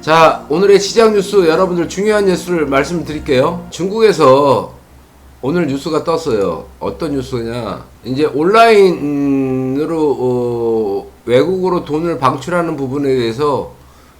자, 오늘의 시장 뉴스 여러분들 중요한 뉴스를 말씀드릴게요. 중국에서 오늘 뉴스가 떴어요. 어떤 뉴스냐? 이제 온라인으로 어, 외국으로 돈을 방출하는 부분에 대해서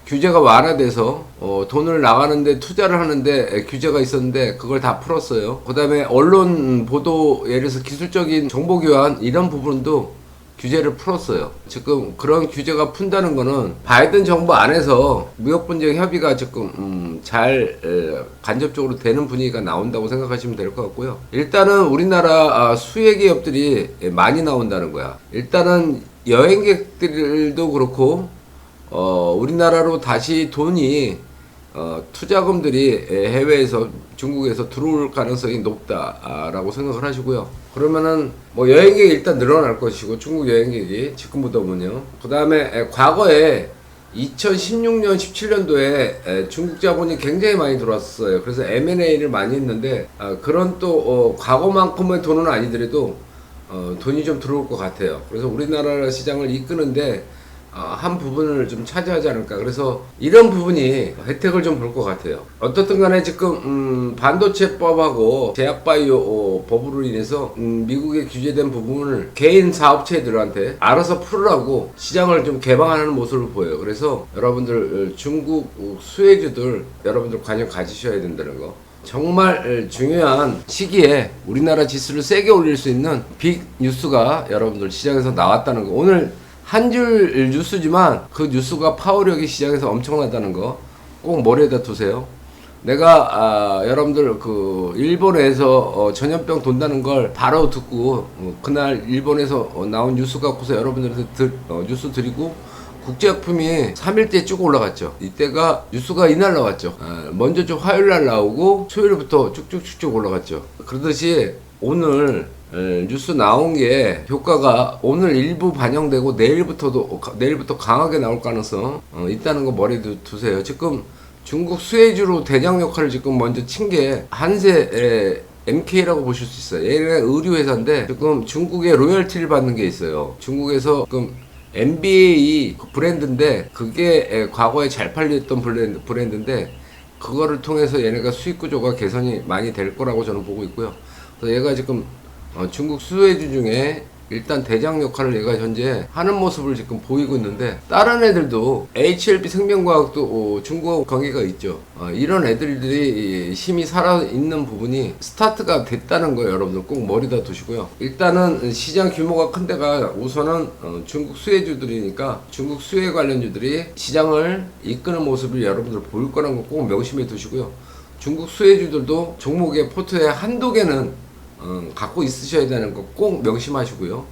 규제가 완화돼서 어, 돈을 나가는데 투자를 하는데 규제가 있었는데 그걸 다 풀었어요. 그다음에 언론 보도 예를 들어서 기술적인 정보 교환 이런 부분도 규제를 풀었어요. 지금 그런 규제가 푼다는 거는 바이든 정부 안에서 무역 분쟁 협의가 지금 음, 잘 에, 간접적으로 되는 분위기가 나온다고 생각하시면 될 것 같고요. 일단은 우리나라 아, 수혜 기업들이 많이 나온다는 거야. 일단은 여행객들도 그렇고 어, 우리나라로 다시 돈이 어, 투자금들이 에, 해외에서 중국에서 들어올 가능성이 높다라고 생각을 하시고요. 그러면은 뭐 여행객이 일단 늘어날 것이고 중국 여행객이 지금부터는요. 그 다음에 과거에 2016년, 17년도에 중국 자본이 굉장히 많이 들어왔어요. 그래서 M&A를 많이 했는데 아, 그런 또 어, 과거만큼의 돈은 아니더라도 어, 돈이 좀 들어올 것 같아요. 그래서 우리나라 시장을 이끄는데 어, 한 부분을 좀 차지하지 않을까. 그래서 이런 부분이 혜택을 좀 볼 것 같아요. 어떻든 간에 지금 음, 반도체법하고 제약바이오 어, 법으로 인해서 음, 미국에 규제된 부분을 개인 사업체들한테 알아서 풀으라고 시장을 좀 개방하는 모습을 보여요. 그래서 여러분들 어, 중국 어, 수혜주들 여러분들 관심 가지셔야 된다는 거. 정말 중요한 시기에 우리나라 지수를 세게 올릴 수 있는 빅 뉴스가 여러분들 시장에서 나왔다는 거. 오늘 한 줄 뉴스지만 그 뉴스가 파워력이 시장에서 엄청나다는 거 꼭 머리에다 두세요. 내가 아, 여러분들 그 일본에서 어, 전염병 돈다는 걸 바로 듣고 어, 그날 일본에서 어, 나온 뉴스 갖고서 여러분들한테 들, 어, 뉴스 드리고 국제약품이 3일째 쭉 올라갔죠. 이때가 뉴스가 이날 나왔죠. 아, 먼저 좀 화요일 날 나오고 수요일부터 쭉쭉쭉쭉 올라갔죠. 그러듯이 오늘 에, 뉴스 나온 게 효과가 오늘 일부 반영되고 내일부터도 내일부터 강하게 나올 가능성 어, 있다는 거 머리에 두- 두세요. 지금 중국 수혜주로 대장 역할을 지금 먼저 친 게 한세 MK라고 보실 수 있어요. 얘네 의류 회사인데 지금 중국에 로열티를 받는 게 있어요. 중국에서 지금 MBA 브랜드인데 그게 에, 과거에 잘 팔렸던 브랜드, 브랜드인데 그거를 통해서 얘네가 수익 구조가 개선이 많이 될 거라고 저는 보고 있고요. 그래서 얘가 지금 어, 중국 수혜주 중에 일단 대장 역할을 얘가 현재 하는 모습을 지금 보이고 있는데 다른 애들도 HLB 생명과학도 어, 중국하고 관계가 있죠. 어, 이런 애들들이 이 힘이 살아 있는 부분이 스타트가 됐다는 거 여러분들 꼭 머리다 두시고요. 일단은 시장 규모가 큰 데가 우선은 어, 중국 수혜주들이니까 중국 수혜 관련주들이 시장을 이끄는 모습을 여러분들 보일 거라는 거 꼭 명심해 두시고요. 중국 수혜주들도 종목의 포트에 한두 개는 어, 갖고 있으셔야 되는 거 꼭 명심하시고요.